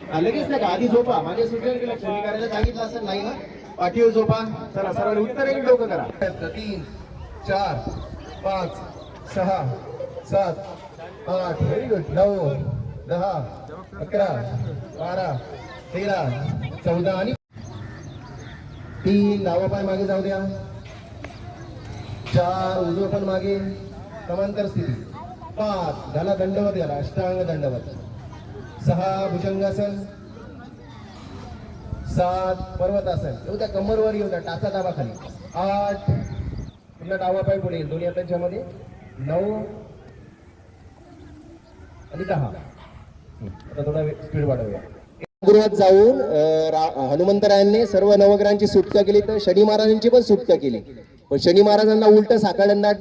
लगेच नाही आधी झोपा. माझ्या सूचनेकडे लक्ष मी करायला सांगितलं असं नाही ना? पाठीवर झोपा. चला सर्वांनी उत्तर एक डोकं करा. तीन चार पाच सहा सात आठ व्हेरी गुड. नऊ दहा अकरा बारा तेरा चौदा आणि तीन डावा पाय मागे जाऊ द्या. चार उजव पण मागे. समांतर स्थिती. पाच घाला दंडवत याला. अष्टांग दंडवत सहा भुजंगासन सात पर्वतासन येऊ द्या कमरवर येऊ द्या टाचा दाबा खाली. आठ पुन्हा डावा पाय पुढे येईल. दोन्ही हातांच्या मध्ये. नऊ आणि दहा. आता थोडा स्पीड वाढवूया. गृहात जाऊन हनुमंतरायांनी सर्व नवग्रहांची सुटका केली तर शनी महाराजांची पण सुटका केली. पण शनी महाराजांना उलट साकाळ्यांना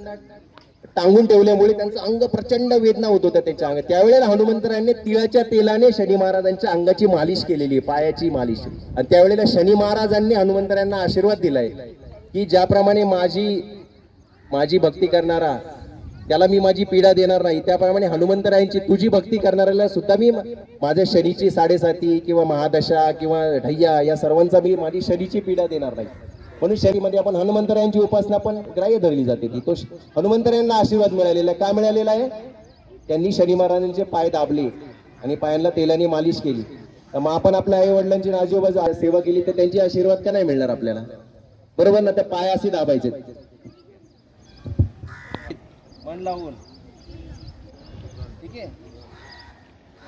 टांगून ठेवल्यामुळे त्यांचं अंग प्रचंड वेदना होत होत्या त्याच्या अंग त्यावेळेला हनुमंतरायांनी तिळाच्या तेलाने शनी महाराजांच्या अंगाची मालिश केलेली आहे पायाची मालिश. आणि त्यावेळेला शनी महाराजांनी हनुमंतरायांना आशीर्वाद दिलाय की ज्याप्रमाणे माझी माझी भक्ती करणारा त्याला मी माझी पीडा देणार नाही त्याप्रमाणे हनुमंतरायांची तुझी भक्ती करणाऱ्याला सुद्धा मी माझ्या शनीची साडेसाती किंवा महादशा किंवा ढय्या या सर्वांचा मी माझी शनीची पीडा देणार नाही. म्हणून शरीमध्ये आपण हनुमंतरायांची उपासना पण ग्राह्य धरली जाते. ती तो हनुमंतरायांना आशीर्वाद मिळालेला आहे. काय मिळालेला आहे? त्यांनी शनी महाराजांचे पाय दाबले आणि पायांना तेलाने मालिश केली. तर मग आपण आपल्या आई वडिलांची आजोबा सेवा केली तर त्यांची आशीर्वाद का नाही मिळणार आपल्याला? बरोबर ना? त्या पाय असे दाबायचे. मन लावून. ठीक आहे?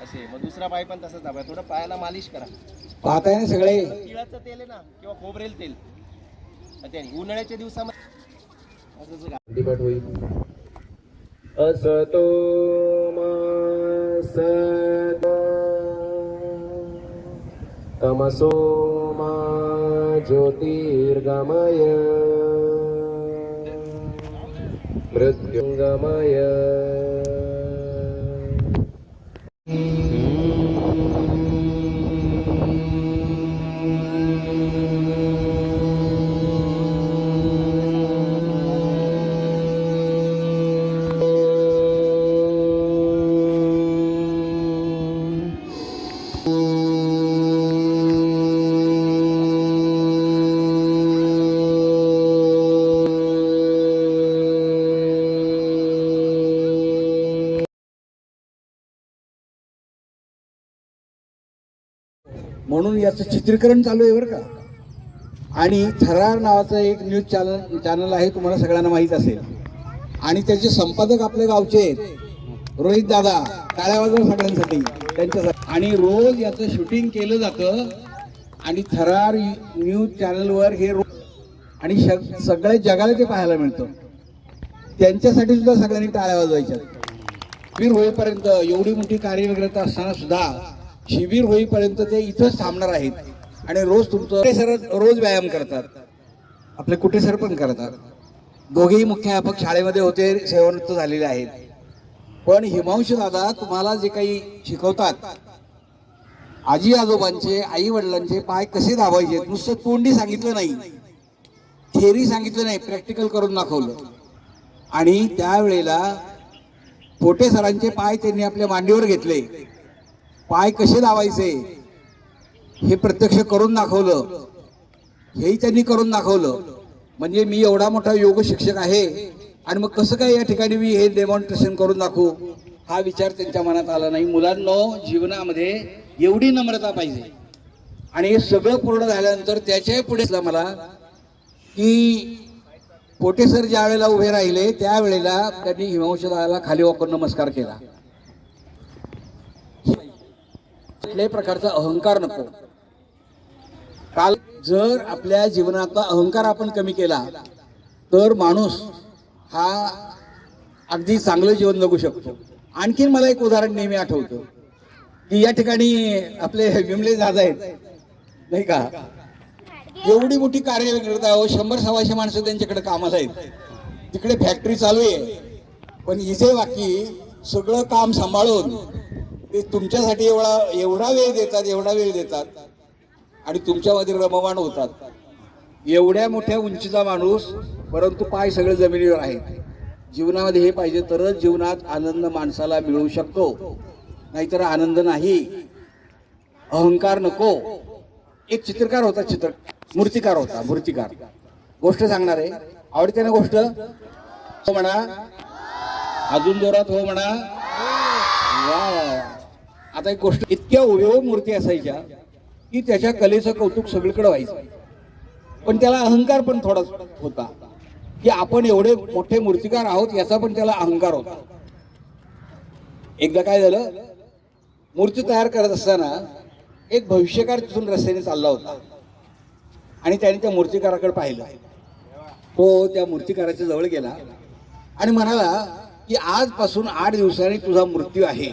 असे मग दुसरा पाय पण तसंच दाबा थोडं पायाला मालिश करा. पाहताय ना सगळे? तिळाचं तेल आहे ना किंवा खोबरेल तेल. उन्हाळ्याच्या दिवसामध्ये असं असतो तमसो मा ज्योतिर्गमय. मृत्युंगमय. म्हणून याचं चित्रीकरण चालू आहे बरं का? आणि थरार नावाचं एक न्यूज चॅनल चॅनल आहे तुम्हाला सगळ्यांना माहीत असेल. आणि त्याचे संपादक आपल्या गावचे आहेत. रोहित दादा टाळ्या वाजव सगळ्यांसाठी त्यांच्यासाठी. आणि रोज याचं शूटिंग केलं जातं. आणि थरार न्यूज चॅनलवर हे रोज आणि श- सगळ्या जगाला ते पाहायला मिळतं. त्यांच्यासाठी सुद्धा सगळ्यांनी टाळ्या वाजवायच्या. शिबीर होईपर्यंत एवढी मोठी कार्यव्यग्रता असताना सुद्धा शिबीर होईपर्यंत ते इथंच थांबणार आहेत. आणि रोज तुमचं सर रोज व्यायाम करतात. आपले कुठे सर पण करतात. दोघेही मुख्याध्यापक शाळेमध्ये होते सेवानिवृत्त झालेले आहेत. पण हिमांशू दादा तुम्हाला जे काही शिकवतात आजी आजोबांचे आई वडिलांचे पाय कसे दाबायचे नुसतं तोंडी सांगितलं नाही. थेरी सांगितलं नाही प्रॅक्टिकल करून दाखवलं. आणि त्यावेळेला पोटे सरांचे पाय त्यांनी आपल्या मांडीवर घेतले. पाय कसे दाबायचे हे प्रत्यक्ष करून दाखवलं. हेही त्यांनी करून दाखवलं. म्हणजे मी एवढा मोठा योग शिक्षक आहे आणि मग कसं काय या ठिकाणी मी हे डेमॉन्स्ट्रेशन करून दाखवू? हा विचार त्यांच्या मनात आला नाही. मुलांना जीवनामध्ये एवढी नम्रता पाहिजे. आणि हे सगळं पूर्ण झाल्यानंतर त्याच्याही पुढे मला की पोटे सर ज्या वेळेला उभे राहिले त्यावेळेला त्यांनी हिमांशदाला दादाला खाली वाकून नमस्कार केला. कुठल्याही प्रकारचा अहंकार नको. काल जर आपल्या जीवनातला अहंकार आपण कमी केला तर माणूस हा अगदी चांगलं जीवन जगू शकतो. आणखीन मला एक उदाहरण नेहमी आठवतं की या ठिकाणी आपले विमले दादा आहेत नाही का? एवढी मोठी कार्यव्यग्रता हो शंभर सव्वाशे माणसं त्यांच्याकडे कामाला आहेत. तिकडे फॅक्टरी चालू आहे. पण इथे बाकी सगळं काम सांभाळून ते तुमच्यासाठी एवढा एवढा वेळ देतात एवढा वेळ देतात. आणि तुमच्यामध्ये रममाण होतात. एवढ्या मोठ्या उंचीचा माणूस परंतु पाय सगळे जमिनीवर आहेत. जीवनामध्ये हे पाहिजे तरच जीवनात आनंद माणसाला मिळू शकतो. नाहीतर आनंद नाही. अहंकार नको. एक चित्रकार होता चित्र मूर्तिकार होता मूर्तिकार. गोष्ट सांगणार आहे. आवडते ना गोष्ट? हो म्हणा. अजून जोरात हो म्हणा. वा वा वा. आता एक गोष्ट इतक्या उभ्यो मूर्ती असायच्या की त्याच्या कलेचं कौतुक सगळीकडे व्हायचं. पण त्याला अहंकार पण थोडा होता. की आपण एवढे मोठे मूर्तिकार आहोत याचा पण त्याला अहंकार होता. एकदा काय झालं? मूर्ती तयार करत असताना एक भविष्यकार तिथून रस्त्याने चालला होता. आणि त्याने त्या मूर्तिकाराकडे पाहिलं. तो त्या मूर्तिकाराच्या जवळ गेला आणि म्हणाला की आजपासून आठ दिवसांनी तुझा मृत्यू आहे.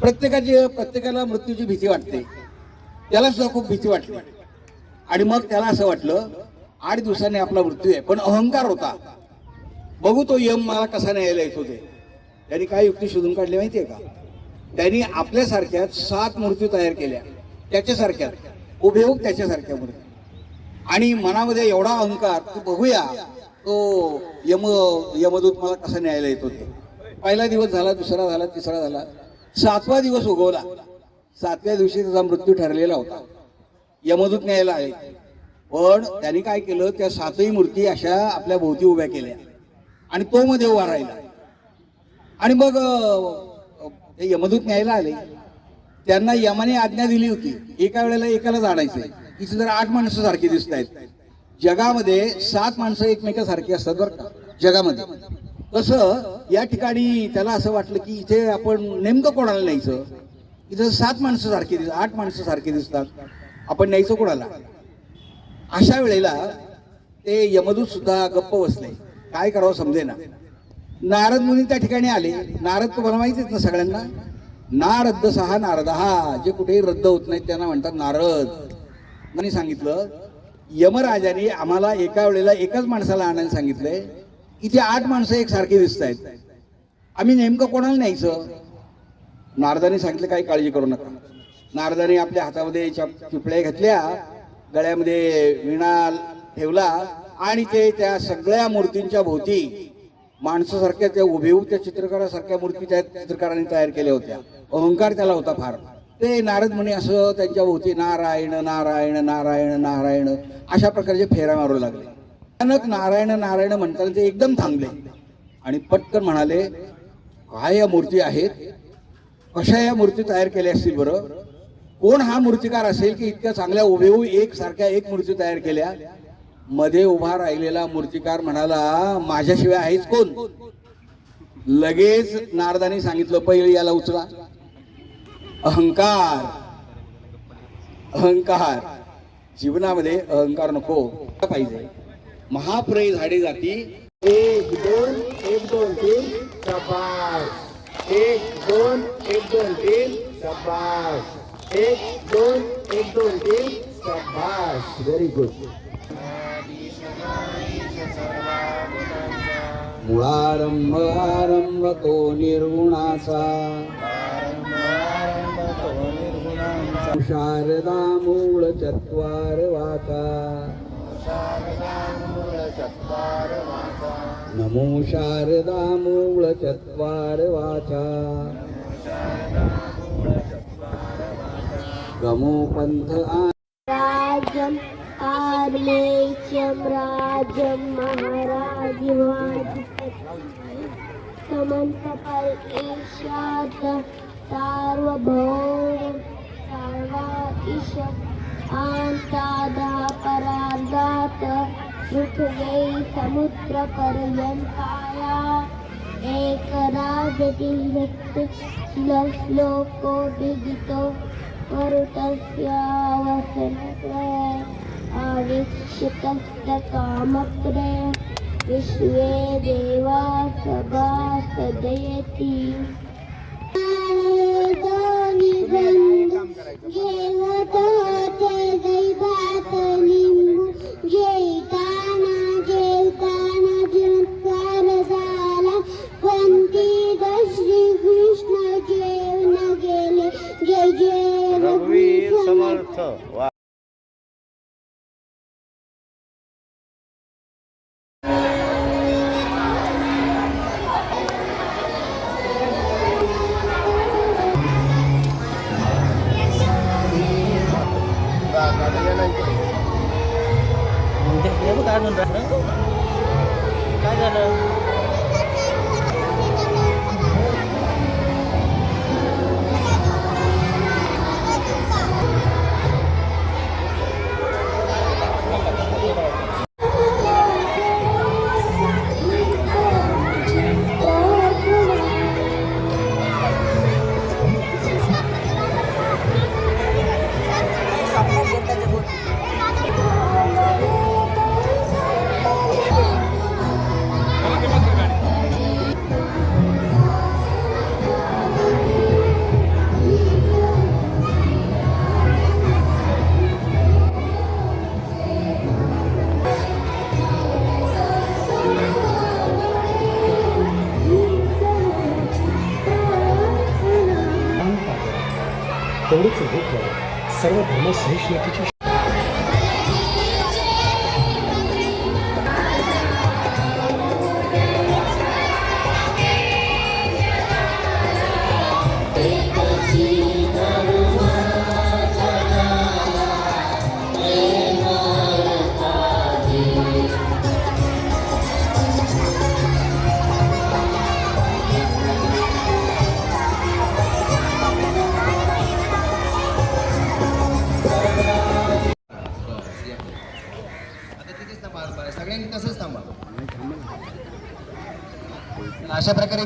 प्रत्येकाची प्रत्येकाला मृत्यूची भीती वाटते. त्याला सुद्धा खूप भीती वाटली आणि मग त्याला असं वाटलं आठ दिवसांनी आपला मृत्यू आहे पण अहंकार होता. बघू तो यम मला कसा न्यायला येतो ते. त्यांनी काय युक्ती शोधून काढली माहितीये का? त्यांनी आपल्यासारख्यात सात मूर्ती तयार केल्या. त्याच्यासारख्या उभेहूब त्याच्यासारख्या मूर्ती आणि मनामध्ये एवढा अहंकार तू बघूया तो यम यमदूत मला कसा न्यायला येतो ते. पहिला दिवस झाला दुसरा झाला तिसरा झाला. सातवा दिवस उगवला. सातव्या दिवशी त्याचा मृत्यू ठरलेला होता. यमदूत न्यायला आले. पण त्यांनी काय केलं त्या सातही मूर्ती अशा आपल्या भोवती उभ्या केल्या. आणि तो मध्ये उभा राहिला. आणि मग ते यमदूत न्यायला आले. त्यांना यमाने आज्ञा दिली होती. एका वेळेला एकाला जाणायचंय. इथे जर आठ माणसं सारखी दिसत आहेत. जगामध्ये सात माणसं एकमेकासारखी असतात बरं का? जगामध्ये. तसं या ठिकाणी त्याला असं वाटलं की इथे आपण नेमकं कोणाला न्यायचं? इथं सात माणसं सारखी दिसतात आठ माणसं सारखी दिसतात. आपण न्यायचं कोणाला? अशा वेळेला ते यमदूत सुद्धा गप्प बसले. काय करावं समजेना. नारद मुनी त्या ठिकाणी आले. नारद तुम्हाला माहितीच ना सगळ्यांना? नारद सहा नारद हा. जे कुठेही रद्द होत नाहीत त्यांना म्हणतात नारद. त्यांनी सांगितलं यमराजाने आम्हाला एका वेळेला एकाच माणसाला आणायला सांगितलंय. इथे आठ माणसं एकसारखी दिसत आहेत. आम्ही नेमकं कोणाला न्यायचं? नारदाने सांगितलं काही काळजी करू नका. नारदाने आपल्या हातामध्ये चप- चिपळ्या घेतल्या गळ्यामध्ये विणा ठेवला आणि ते त्या सगळ्या मूर्तींच्या भोवती माणसासारख्या त्या उभेऊ त्या चित्रकारासारख्या मूर्ती त्या चित्रकारांनी तयार केल्या होत्या. अहंकार त्याला होता फार. ते नारद म्हणे असं त्यांच्या भोवती नारायण नारायण नारायण नारायण अशा प्रकारचे फेऱ्या मारू लागले. अचानक नारायण नारायण म्हणताना ते एकदम थांबले आणि पटकन म्हणाले काय या मूर्ती आहेत. कशा या मूर्ती तयार केल्या असतील बरं? कोण हा मूर्तिकार असेल की इतक्या चांगल्या उभेऊ एक सारख्या एक मूर्ती तयार केल्या? मध्ये उभा राहिलेला मूर्तिकार म्हणाला माझ्याशिवाय आहेच कोण? लगेच नारदाने सांगितलं पहिले याला उचला. अहंकार. अहंकार. जीवनामध्ये अहंकार नको पाहिजे? महाप्रय झाडे जाती. एक दोन एक दोन तीन शबाश एक दोन एक दोन तीन शबाश एक दोन एक दोन तीन. शबाश व्हेरी गुड मुळारंभ आरंभ तो निर्गुणाचा. शारदा मूळ चत्वार वाचा. नमो शारदा मूळ चत्वार वाचा. गमो पंथ आ राजम् आर्मेच्यं राजं महाराजिवाज सार्वभौम सर्वा ईश आन्तादा परार्धात पृथ्वी समुद्रपर्यन्ताया एकराजतिभक्त श्लोको विदितो आविक्षितस्तकामप्रे विश्वे देवा सभा सदयति जेताना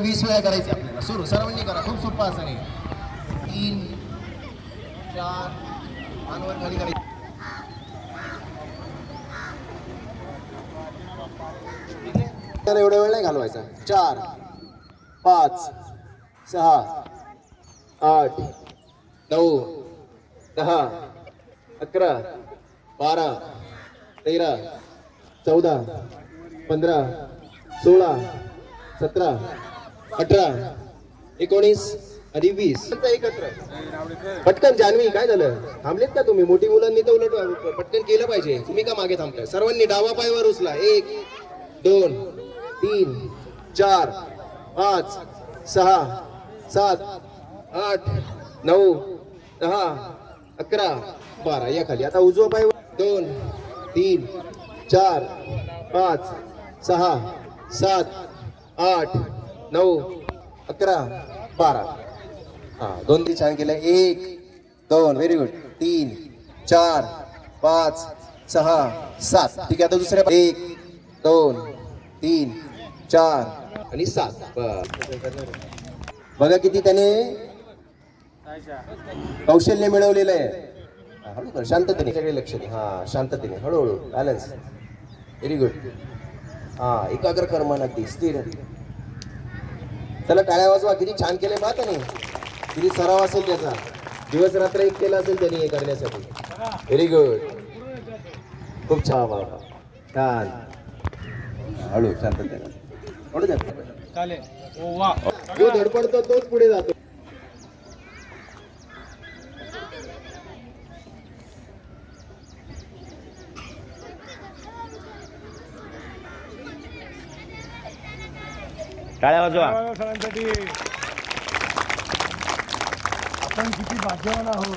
वीस वेळा करायची आपल्याला. सुरू सर्वांनी करा. खूप सोपा असं नाही. तीन चार मानवर खाली करायची. तर एवढा वेळ नाही घालवायचा. चार पाच सहा आठ नऊ दहा अकरा बारा तेरा चौदा पंधरा सोळा सतरा अठरा एकोणीस आणि वीस. एकत्र पटकन जान्हवी काय झालं? थांबलेत का तुम्ही? मोठी मुलांनी तर उलट पटकन केलं पाहिजे. तुम्ही का मागे थांबताय? सर्वांनी डावा पायवर उचला. एक दोन तीन चार पाच सहा सात आठ नऊ दहा अकरा बारा. या खाली. आता उजवा पायवर. दोन तीन चार पाच सहा सात आठ नऊ अकरा बारा. हा दोन तीन छान केलं. एक दोन व्हेरी गुड तीन चार पाच सहा सात. ठीक आहे आता दुसऱ्या एक दोन तीन चार आणि सात. बघा किती त्याने कौशल्य मिळवलेलं आहे. हळू कर शांततेने. सगळे लक्ष दे. हा शांततेने हळूहळू बॅलन्स व्हेरी गुड हा एकाग्र कर्मन अगदी स्थिर. चला टाळ्या वाजवा किती छान केले पाहत नाही किती सराव असेल त्याचा. दिवस रात्र एक केला असेल त्यांनी हे करण्यासाठी. व्हेरी गुड खूप छान बाबा. छान. हळू जो धडपडतो तोच पुढे जातो. टाळ्या वाजवा. सरांसाठी. आपण किती भाग्यवान आहोत.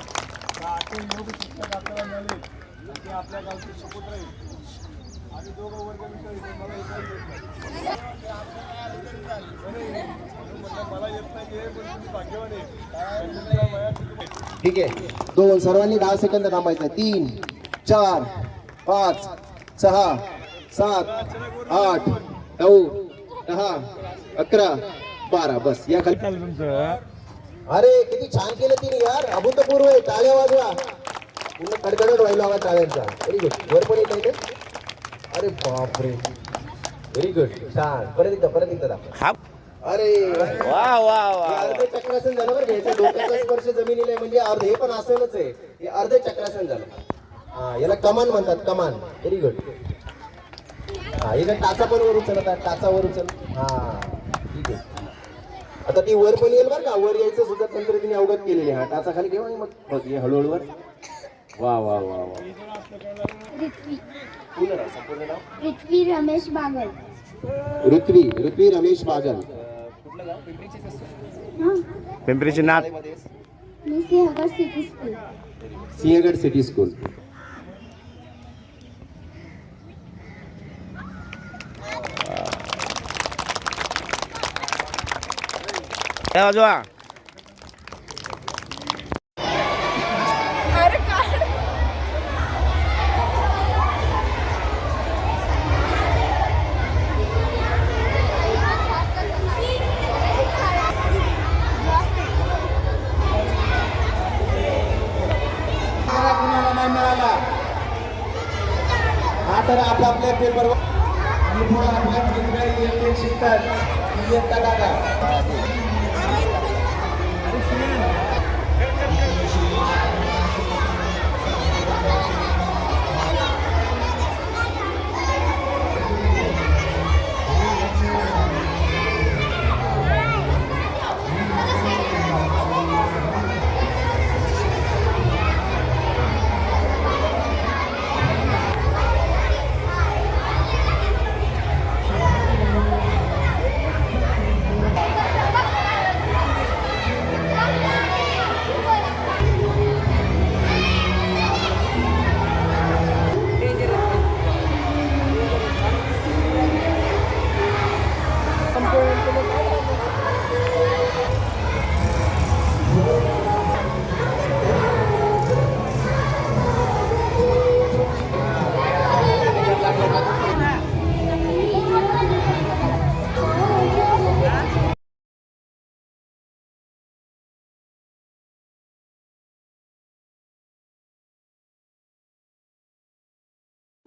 का असे योग शिक्षक आपल्याला मिळाले. ते आपल्या गावचे सुपुत्र आहेत. आणि दोघं वर्ग मित्र आहेत. मला एकही येत नाही म्हटलं, मला येत नाही हे पण तुम्ही भाग्यवान आहे. त्यांच्या वयात तुम्ही ठीक आहे. दोन सर्वांनी दहा सेकंद थांबायचं. तीन चार पाच सहा सात आठ नऊ दहा. अकरा बारा बस. या खाली अरे किती छान केलं तिने यार. अभूतपूर्व आहे टाळ्या वाजवा. पूर्ण कडकडत व्हायला हवा टाळ्यांचा व्हेरी गुड वर पण येत? अरे बापरे. व्हेरी गुड छान. परत एकदा परत एकदा दाखव. अरे. वा वा वा हे अर्धे चक्रासन झालं बरं घ्यायचं डोक्याचा स्पर्श जमिनीला आहे म्हणजे अर्धे हे पण आसनच आहे. हे अर्धे चक्रासन झालं. हा याला कमान म्हणतात कमान. व्हेरी गुड हा इथं टाचा पण वर उचलतात टाचा वर उचल. हा. आता ती वर पण येईल बरं का? वर यायचं सुद्धा तंत्र तिने अवगत केलेली आहे. हा टाचा खाली घेऊ आणि मग बघ हे हळूहळू वर वा वा वा वा. पृथ्वी. पूर्ण नाव, संपूर्ण नाव? पृथ्वी रमेश बागल. ऋत्वी ऋत्वी रमेश बागल. हा. पिंपरीची नाथ मी Sinhagad city school. Sinhagad city school. हा तर आपापल्या पेपर शिकतात.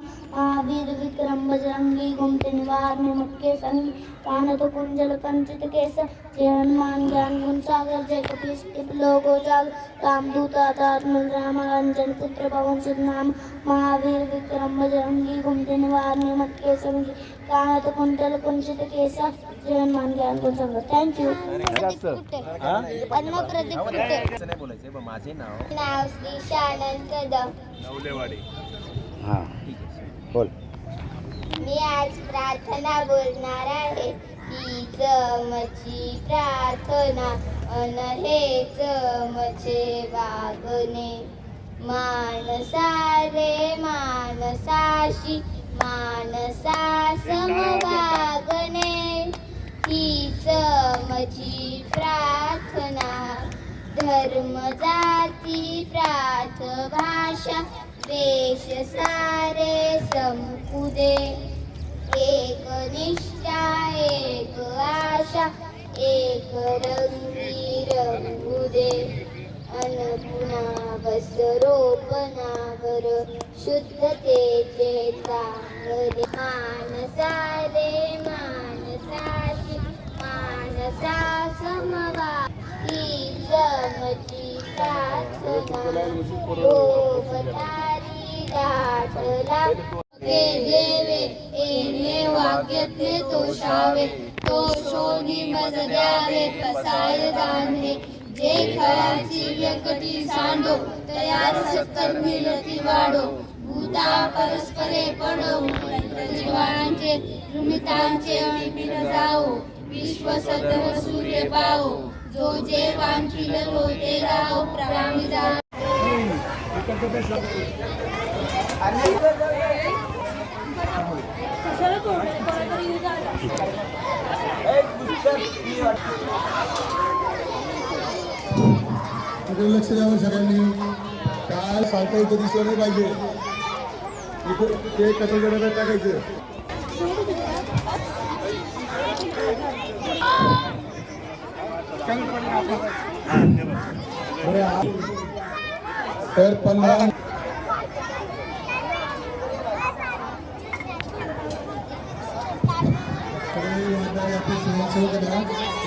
महावीर विक्रम बजरंगी घुमते निवार में मटके संगी कान तो कुंजल कंचित केस जय हनुमान ज्ञान गुण सागर जय कपीस तिप लोगो जाग रामदूत आधार राम रंजन पुत्र पवन सुत नाम महावीर विक्रम बजरंगी घुमते निवार में मटके संगी कान तो कुंजल कुंचित केस? जय हनुमान ज्ञान गुण सागर माझे नाव नाव श्री कदम. नवलेवाडी. हां. बोल. मी आज प्रार्थना बोलणार आहे. हीच मची प्रार्थना अन हेच मचे वागणे. मानसा रे मानसाशी मानसा समवागणे हीच मची प्रार्थना. धर्म जाती प्राथ देश सारे संपुदे। एक निष्ठा एक आशा एक रंगी रंगुदे। अन्नपुना बस रोपणावर शुद्धतेचे चांगले मानसा रे मानसाशी मानसा समवा। ही जमची प्रार्थना रोपतारी दाटला हे देवे येणे वाक्यते तोषावे तो शोधी मज द्यावे पसाय दाने जे खळाची व्यकटी सांडो तयार सत्तर मिळती वाढो भूता परस्परे पडो जीवांचे रुमितांचे अणिपिन जाओ विश्व सत्व सूर्य पाओ जो जे वांछिल तो ते राहो प्राणी जा लक्ष द्यावं सगळ्यांनी. काय सारखं इथं दिसलं नाही पाहिजे. इथं ते कचरा डब्यात टाकायचं. तर पंधरा सगळे आपले स्वयंसेवक करा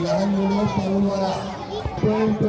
लहान मुलं पाहून वाला पण तो